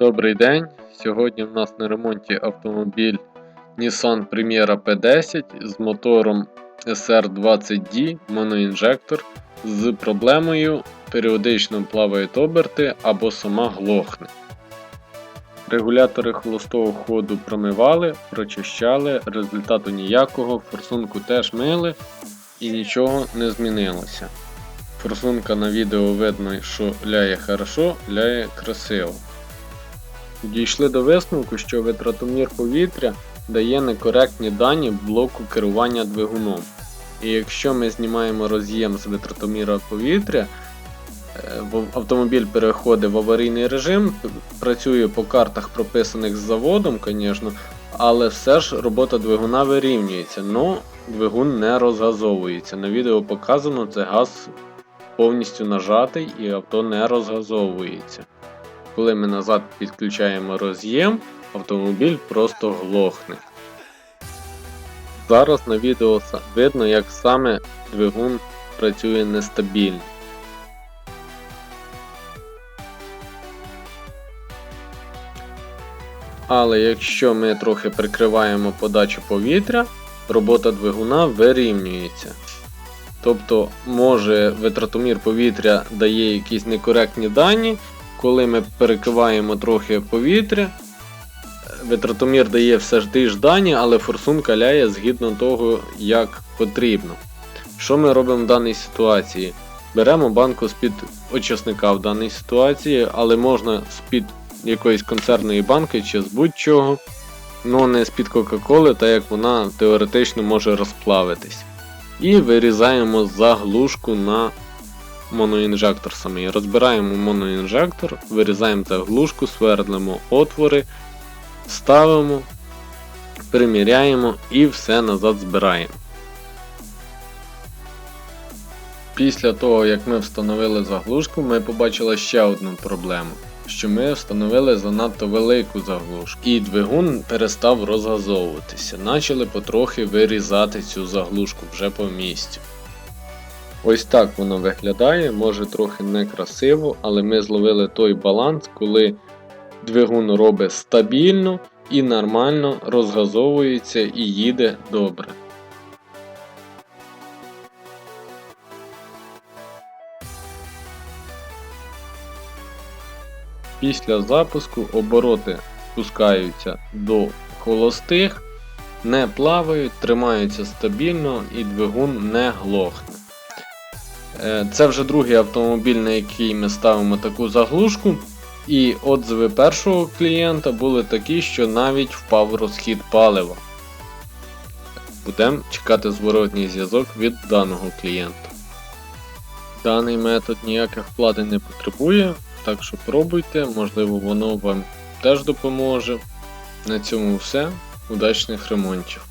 Добрий день. Сьогодні в нас на ремонті автомобіль Nissan Primera P10 з мотором SR20D моноінжектор з проблемою періодично плавають оберти або сама глохне. Регулятори холостого ходу промивали, прочищали, результату ніякого, форсунку теж мили і нічого не змінилося. Форсунка на відео видно, що ляє хорошо, ляє красиво. Дійшли до висновку, що витратомір повітря дає некоректні дані блоку керування двигуном. І якщо ми знімаємо роз'єм з витратоміра повітря, е, автомобіль переходить в аварійний режим, працює по картах, прописаних з заводом, звісно, але все ж робота двигуна вирівнюється, але двигун не розгазовується. На відео показано, це газ повністю нажатий і авто не розгазовується. Коли ми назад підключаємо роз'єм, автомобіль просто глохне. Зараз на відео видно, як саме двигун працює нестабільно. Але якщо ми трохи прикриваємо подачу повітря, робота двигуна вирівнюється. Тобто, може витратомір повітря дає якісь некоректні дані, коли ми перекриваємо трохи повітря, витратомір дає все ж ті ж дані, але форсунка ляє згідно того, як потрібно. Що ми робимо в даній ситуації? Беремо банку з-під очисника в даній ситуації, але можна з-під якоїсь консервної банки чи з будь-чого, але не з-під Кока-Коли, так як вона теоретично може розплавитись. І вирізаємо заглушку на моноінжектор самий. Розбираємо моноінжектор, вирізаємо заглушку, свердлимо отвори, ставимо, приміряємо і все назад збираємо. Після того, як ми встановили заглушку, ми побачили ще одну проблему. Що ми встановили занадто велику заглушку, і двигун перестав розгазовуватися. Почали потрохи вирізати цю заглушку вже по місцю. Ось так воно виглядає, може трохи некрасиво, але ми зловили той баланс, коли двигун робить стабільно і нормально розгазовується і їде добре. Після запуску обороти спускаються до холостих, не плавають, тримаються стабільно і двигун не глохне. Е, Це вже другий автомобіль, на який ми ставимо таку заглушку. І отзиви першого клієнта були такі, що навіть впав розхід палива. Будемо чекати зворотній зв'язок від даного клієнта. Даний метод ніяких вкладень не потребує, так що пробуйте, можливо воно вам теж допоможе. На цьому все. Удачних ремонтів!